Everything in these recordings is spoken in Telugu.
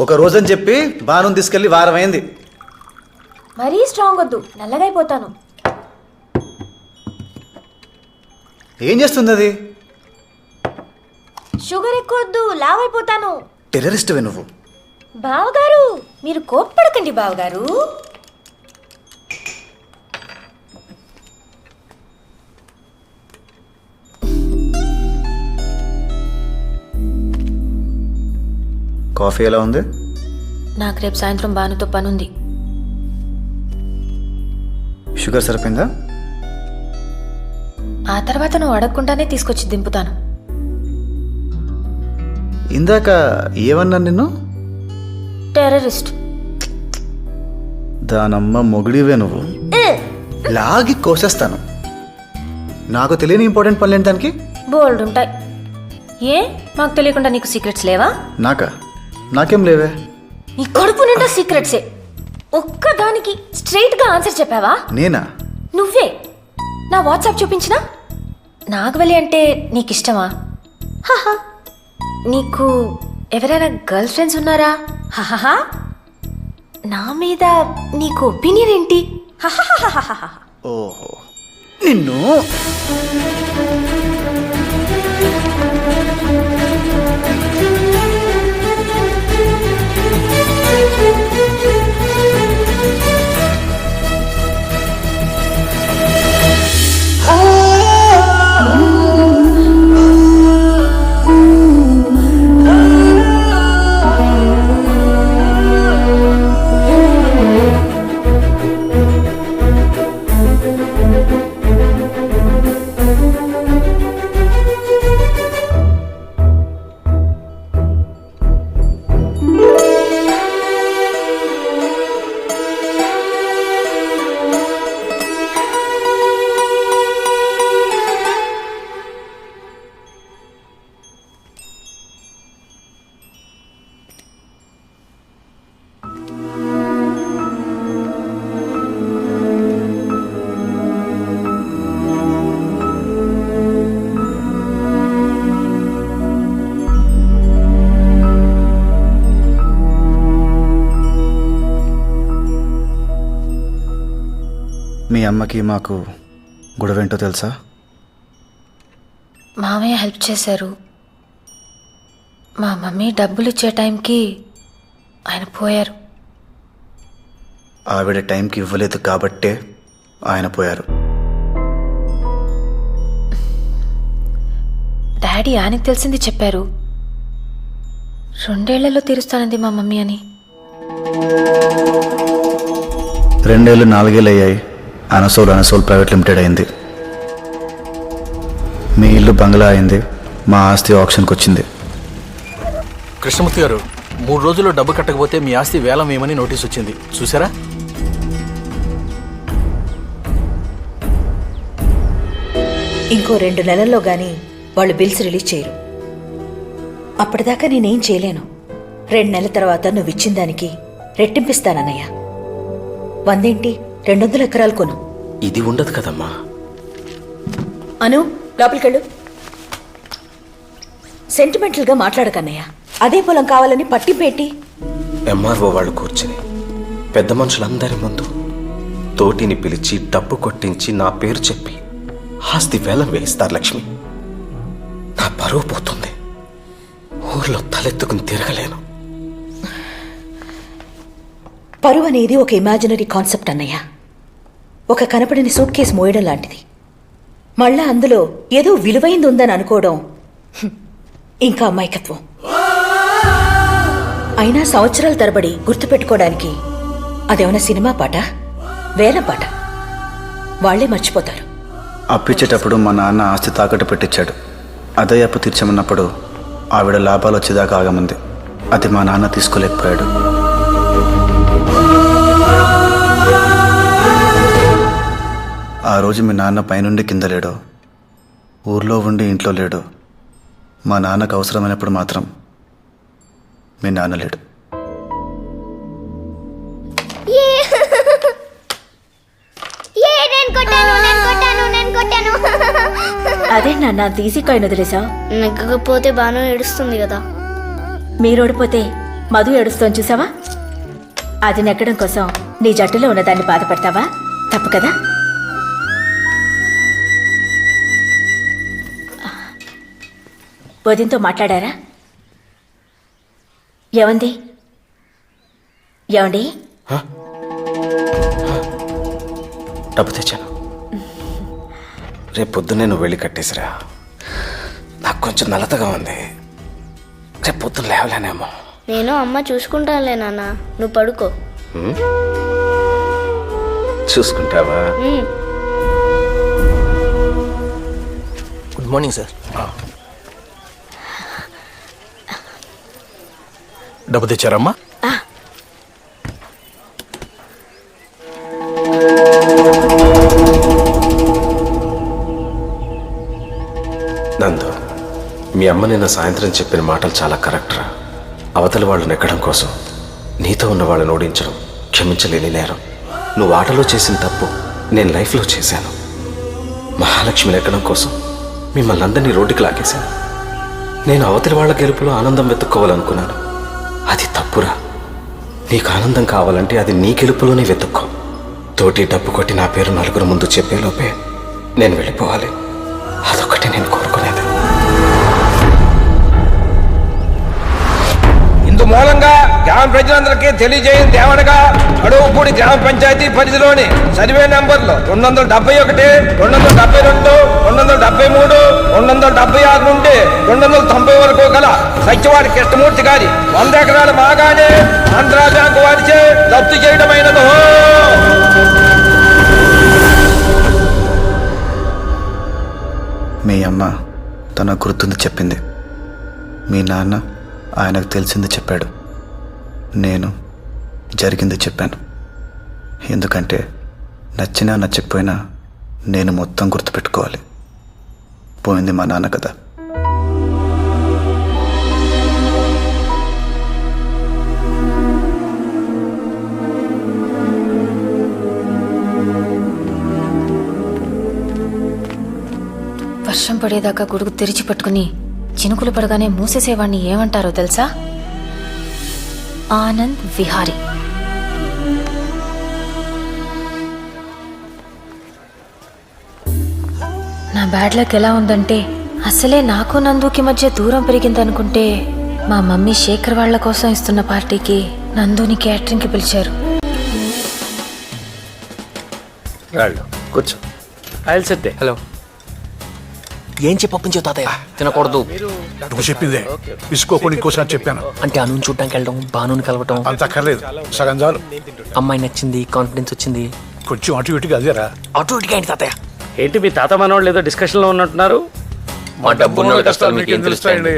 ఒక రోజని చెప్పి బాను తీసుకెళ్ళి వారం అయింది. మరీ స్ట్రాంగ్ వద్దు నల్లగా అయిపోతాను. ఏం చేస్తుంది అది షుగర్ ఎక్కువ వద్దు లావ్ అయిపోతాను. టెర్రరిస్ట్వే నువ్వు. బావగారు మీరు కోప్పడకండి బావగారు. కాఫీ ఎలా ఉంది? నాకు రేపు సాయంత్రం బానుతో పనుంది. షుగర్ సరిపోయిందా? ఆ తర్వాత నువ్వు అడగకుండానే తీసుకొచ్చి దింపుతాను. ఇందాక ఏమన్నా నిన్ను? టెర్రరిస్ట్. దానమ్మ మొగుడివే నువ్వు. లాగి కోసేస్తాను. నాకు తెలియని ఇంపార్టెంట్ పనులు ఏంటి దానికి? బోల్డ్ ఉంటాయి. ఏ? మాకు తెలియకుండా నీకు సీక్రెట్స్ లేవా? నాకా? నాకేం లేవే. నీ కడుపు నిండా సీక్రెట్సే. ఒక్క దానికి స్ట్రైట్గా ఆన్సర్ చెప్పావా? నేనా? నువ్వే. నా వాట్సాప్ చూపించినా? నాగవలి అంటే నీకు ఇష్టమా హహ. నీకు ఎవరైనా గర్ల్ ఫ్రెండ్స్ ఉన్నారా? హహహ. నా మీద నీకు ఒపీనియన్ ఏంటి. ఓహో. నిన్ను? మీ అమ్మకి మాకు గొడవేంటో తెలుసా? మామయ్య హెల్ప్ చేశారు. మా మమ్మీ డబ్బులు ఇచ్చే టైంకి ఆయన పోయారు. ఆవిడ టైంకి ఇవ్వలేదు కాబట్టే ఆయన పోయారు. డాడీ ఆయనకు తెలిసింది చెప్పారు. రెండేళ్ళలో తీరుస్తానంది మా మమ్మీ అని. రెండేళ్ళు నాలుగేళ్ళు అయ్యాయి. అనసోల్ అనసోల్ ప్రైవేట్ లిమిటెడ్ అయింది. మీ ఇల్లు బంగ్లా అయింది. మా ఆస్తి ఆప్షన్కి వచ్చింది. కృష్ణమూర్తి గారు మూడు రోజుల్లో డబ్బు కట్టకపోతే మీ ఆస్తి వేలం వేయమని నోటీస్ వచ్చింది. చూసారా ఇంకో రెండు నెలల్లో గాని వాళ్ళు బిల్స్ రిలీజ్ చేయరు. అప్పటిదాకా నేనేం చేయలేను. రెండు నెలల తర్వాత నువ్వు ఇచ్చిన దానికి రెట్టింపిస్తానన్నయ్య వందేంటి? రెండు వందల ఎకరాలు కొను. ఇది ఉండదు కదమ్మా. అను లోపలికెళ్ళు. సెంటిమెంటల్గా మాట్లాడకన్నయ్య. అదే పొలం కావాలని పట్టింపేటి? ఎంఆర్ఓ వాళ్ళు కూర్చుని పెద్ద మనుషులందరి ముందు తోటిని పిలిచి డబ్బు కొట్టించి నా పేరు చెప్పి ఆస్తి వేలం వేయిస్తారు లక్ష్మి. నా పరువు పోతుంది. ఊర్లో తలెత్తుకుని తిరగలేను. పరువు అనేది ఒక ఇమాజినరీ కాన్సెప్ట్ అన్నయ్య. ఒక కనపడని సూట్ కేసు మోయడం లాంటిది. మళ్ళా అందులో ఏదో విలువైంది ఉందని అనుకోవడం ఇంకా అమాయకత్వం. అయినా సంవత్సరాల తరబడి గుర్తుపెట్టుకోవడానికి అదేమైనా సినిమా పాట? వేల పాట? వాళ్ళే మర్చిపోతారు. అప్పిచ్చేటప్పుడు మా నాన్న ఆస్తి తాకట్టు పెట్టించాడు అదే అప్పు తీర్చమన్నప్పుడు ఆవిడ లాభాలు వచ్చేదాకా ఆగమంది. అది మా నాన్న తీసుకోలేకపోయాడు. ఆ రోజు మీ నాన్న పైనుండి కింద లేడు. ఊర్లో ఉండి ఇంట్లో లేడు. మా నాన్నకు అవసరమైనప్పుడు మాత్రం మీ నాన్న లేడు. ఏ నేను కొట్టాను నేను కొట్టాను నేను కొట్టాను. అదే నాన్న తీసి కాయిన్ వదిలేసా? నెగ్గకపోతే బాగా ఏడుస్తుంది కదా. మీరు ఓడిపోతే మధు ఏడుస్తోని చూసావా? అది నెగ్గడం కోసం నీ జట్టులో ఉన్నదాన్ని బాధపడతావా? తప్పు కదా? వదినతో మాట్లాడారా? ఏమంది ఏమండి? డబ్బు తెచ్చాను. రేపు పొద్దున్నే నువ్వు వెళ్ళి కట్టేసిరా. నాకు కొంచెం నలతగా ఉంది. రేపు పొద్దున్న లేవలేనేమో. నేను అమ్మ చూసుకుంటానులే నాన్న. నువ్వు పడుకో. చూసుకుంటావా. Good morning sir. డబ్బు తెచ్చారమ్మా. నందు మీ అమ్మ నిన్న సాయంత్రం చెప్పిన మాటలు చాలా కరెక్ట్ రా అవతలి వాళ్ళు నెక్కడం కోసం నీతో ఉన్న వాళ్ళని ఓడించడం క్షమించలేని నేరం. నువ్వు ఆటలో చేసిన తప్పు నేను లైఫ్లో చేశాను. మహాలక్ష్మి నెక్కడం కోసం మిమ్మల్ని అందరినీ రోడ్డుకి లాగేశాను. నేను అవతలి వాళ్ళ గెలుపులో ఆనందం వెతుక్కోవాలనుకున్నాను. అది తప్పురా. నీకు ఆనందం కావాలంటే అది నీ గెలుపులోనే వెతుక్కో. తోటి డబ్బు కొట్టి నా పేరు నలుగురు ముందు చెప్పేలోపే నేను వెళ్ళిపోవాలి. అదొకటి నేను కోరుకునేది. ఇందు మూలంగా గ్రామ ప్రజలందరికీ తెలియజేయని దేవడగా అడవుపూడి గ్రామ పంచాయతీ పరిధిలోని సర్వే నంబర్లు రెండు వందల డెబ్బై ఒకటి రెండు వందల డెబ్బై రెండు రెండు వందల డెబ్బై మూడు రెండు వందల డెబ్బై ఆరు నుండి రెండు వందల తొంభై వరకు గల సత్యవాడి కృష్ణమూర్తి గారి వంద ఎకరాల బాగానే ఆంధ్రా బ్యాంకు వారిచే జప్తు చేయడమైనదో. మీ అమ్మ తన గుర్తుంది చెప్పింది. మీ నాన్న ఆయనకు తెలిసింది చెప్పాడు. నేను జరిగింది చెప్పాను. ఎందుకంటే నచ్చినా నచ్చకపోయినా నేను మొత్తం గుర్తుపెట్టుకోవాలి. పోయింది మా నాన్న కదా. వర్షం పడేదాకా గొడుగు తెరిచి పట్టుకుని చినుకులు పడగానే మూసేసేవాణ్ణి ఏమంటారో తెలుసా? ఆనంద్ విహారీ. నా బ్యాడ్ లక్ ఎలా ఉందంటే అసలే నాకు నందుకి మధ్య దూరం పెరిగిందనుకుంటే మా మమ్మీ శేఖర్ వాళ్ళ కోసం ఇస్తున్న పార్టీకి నందుని క్యాటరింగ్కి పిలిచారు. కూర్చో. ఆయన సెట్టే హలో. ఏం చెప్పొప్పించావు తాతయ్య? తినకూడదు. నువ్వు చెప్పిందే. తీసుకోకుండా ఇంకోసారి చెప్పాను. అంటే అను చూడటానికి వెళ్ళడం బానుని కలవటం. అంత అక్కర్లేదు. సగం చాలు. అమ్మాయి నచ్చింది కాన్ఫిడెన్స్ వచ్చింది. కొంచెం అటు ఇటుగా అదేరా. అటు ఇటుగా ఏంటి తాతయ్య? ఏంటి మీ తాత మనవాళ్ళు ఏదో డిస్కషన్లో ఉన్నట్టున్నారు? మా డబ్బు కష్టాలు మీకు ఏం తెలుస్తాయండి?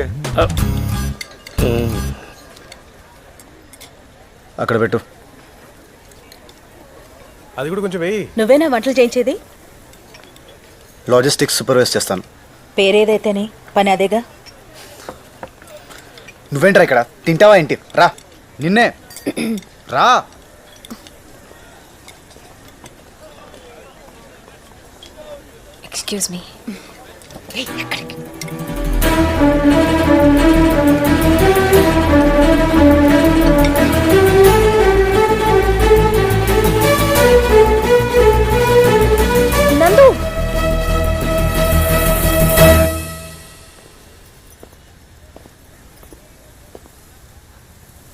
అక్కడ పెట్టు. అది కూడా కొంచెం వెయ్యి నువ్వేనా వంటలు చేయించేది? లాజిస్టిక్స్ సూపర్వైజ్ చేస్తాను. పేరేదైతేనే? పని అదేగా? నువ్వేంట్రా ఇక్కడ? తింటావా ఏంటి? రా. నిన్నే. రా. ఎక్స్క్యూజ్ మీ నందు!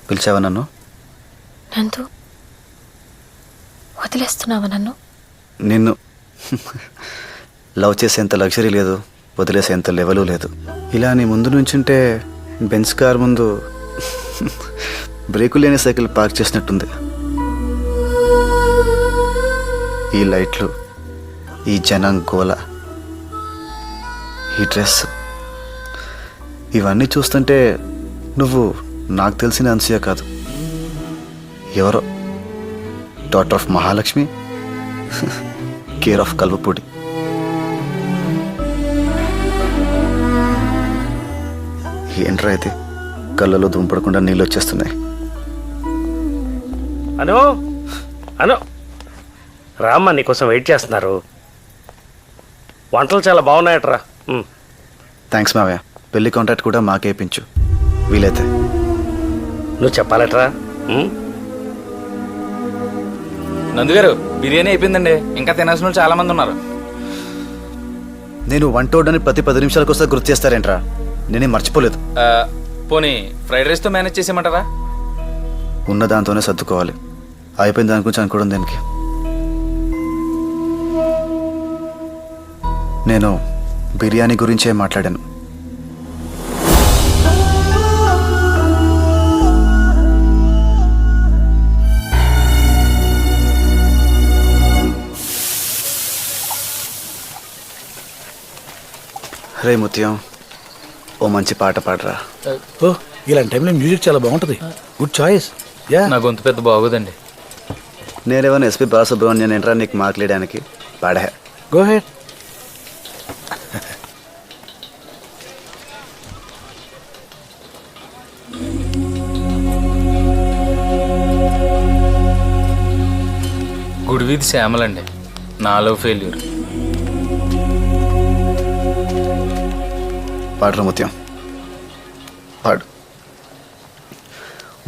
పిలిచావా నన్ను? నందు వదిలేస్తున్నావా నన్ను? నిన్ను. లవ్ చేసేంత లగ్జరీ లేదు వదిలేసేంత లెవెలు లేదు. ఇలా నీ ముందు నుంచుంటే బెంచ్ కార్ ముందు బ్రేకు లేని సైకిల్ పార్క్ చేసినట్టుంది. ఈ లైట్లు ఈ జనం గోల ఈ డ్రెస్ ఇవన్నీ చూస్తుంటే నువ్వు నాకు తెలిసిన అన్సూయ కాదు. ఎవరో? Daughter of Mahalakshmi? Care of Kalvapudi ఏంట్రా అయితే కళ్ళలో దుంపడకుండా నీళ్ళు వచ్చేస్తున్నాయి. అను అను. రామ్మ నీకోసం వెయిట్ చేస్తున్నారు. వంటలు చాలా బాగున్నాయట్రా. థ్యాంక్స్ మావయ్య. పెళ్ళి కాంట్రాక్ట్ కూడా మాకే ఇప్పించు. వీలైతే. నువ్వు చెప్పాలట్రా? నందుగారు బిర్యానీ అయిపోయిందండి. ఇంకా తినాల్సిన వాళ్ళు చాలా మంది ఉన్నారు. నేను వంట వండని ప్రతి పది నిమిషాలకు వస్తే గుర్తు చేస్తారేంట్రా? నేనేం మర్చిపోలేదు. ఆ, పోనీ ఫ్రైడ్ రైస్తో మేనేజ్ చేసేయమంటారా? ఉన్న దాంతోనే సర్దుకోవాలి. అయిపోయిన దాని గురించి అనుకోవడం దేనికి? నేను బిర్యానీ గురించే మాట్లాడాను. రే ముత్యం. ఓ మంచి పాట పాడరా. ఓ ఇలాంటి టైంలో మ్యూజిక్ చాలా బాగుంటుంది. గుడ్ చాయిస్ యా నా గొంతు పెద్ద బాగోదండి. నేనేమన్నా ఎస్పి బాలసుబ్రహ్మణ్యం ఏంట్రా నీకు మాట్లాడడానికి పాడా. గో హెడ్ గుడి వీధి శ్యామలండి. నాలో ఫెయిల్యూర్ పాడరా ముత్యం. పాడు.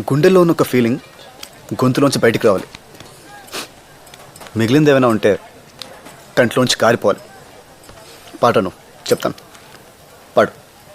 గుండెల్లో ఉన్న ఒక ఫీలింగ్ గొంతులోంచి బయటికి రావాలి. మిగిలింది ఏమైనా ఉంటే కంట్లోంచి కారిపోవాలి. పాటను చెప్తాను.